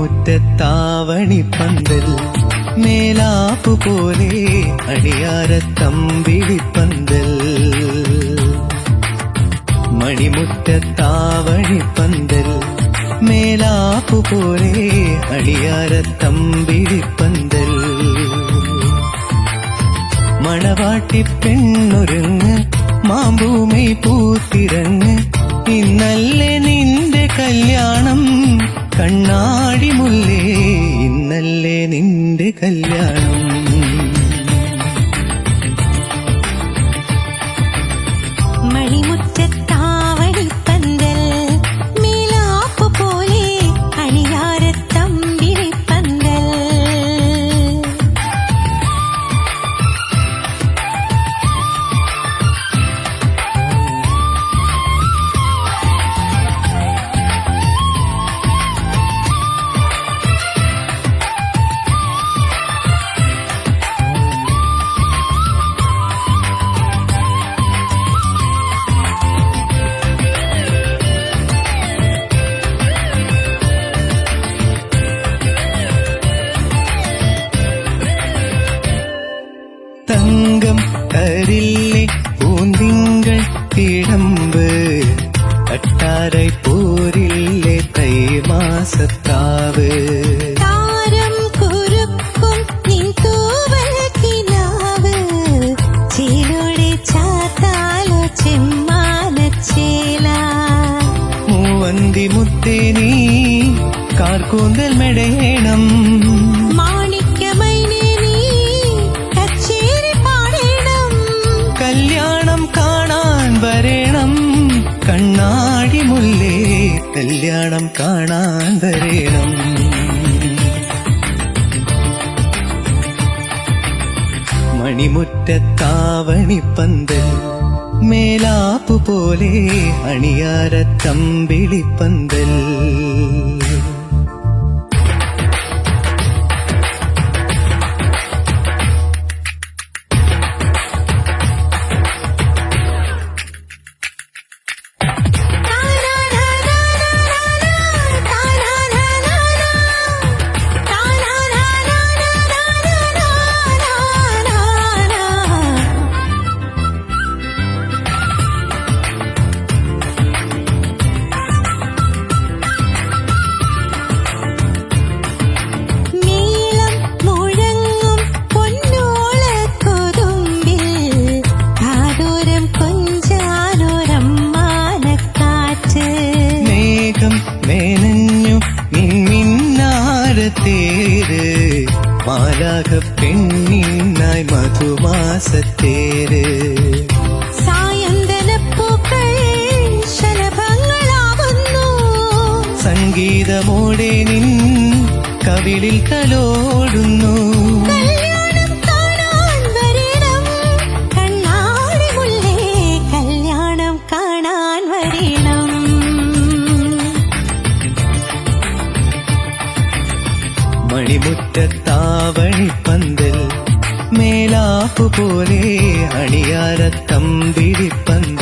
മണിമുറ്റത്താവണി പന്തൽ മേലാപ്പു പോലെ തമ്പിടി പന്തൽ. മണിമുറ്റത്താവണി പന്തൽ മേലാപ്പു പോലെ പന്തൽ. മണവാട്ടി പെണ്ണൊരുങ്ങ് മാമ്പൂമൈ പൂത്തിരങ്ങ് ഇന്നല്ലേ നിന്റെ കല്യാണം? കണ്ണാടി മുല്ലേ ഇന്നല്ലേ നിന്റെ കല്യാണം. தங்கம் அரில்லை பூந்திங்கள் கிடம்பு. அட்டாரை போரில்லை தை மாசத்தாவு முத்தே நீ கார்கூந்தல் மெடையேணம் കല്യാണം കാണാൻ വരേണം. മണിമുറ്റത്താവണിപ്പന്തൽ മേലാപ്പു പോലെ അണിയാരത്തമ്പിളിപ്പന്തൽ മാലാക പെണ്ണിനായി മധുമാസത്തേര്. സംഗീതമോടെ നിൻ കവിളിൽ തലോടുന്നു. മണിമുറ്റത്താവണിപ്പന്തൽ മേലാപ്പു പോലെ അണിയാരത്തമ്പിളിപ്പന്തൽ മണിമുറ്റത്താവണിപ്പന്തൽ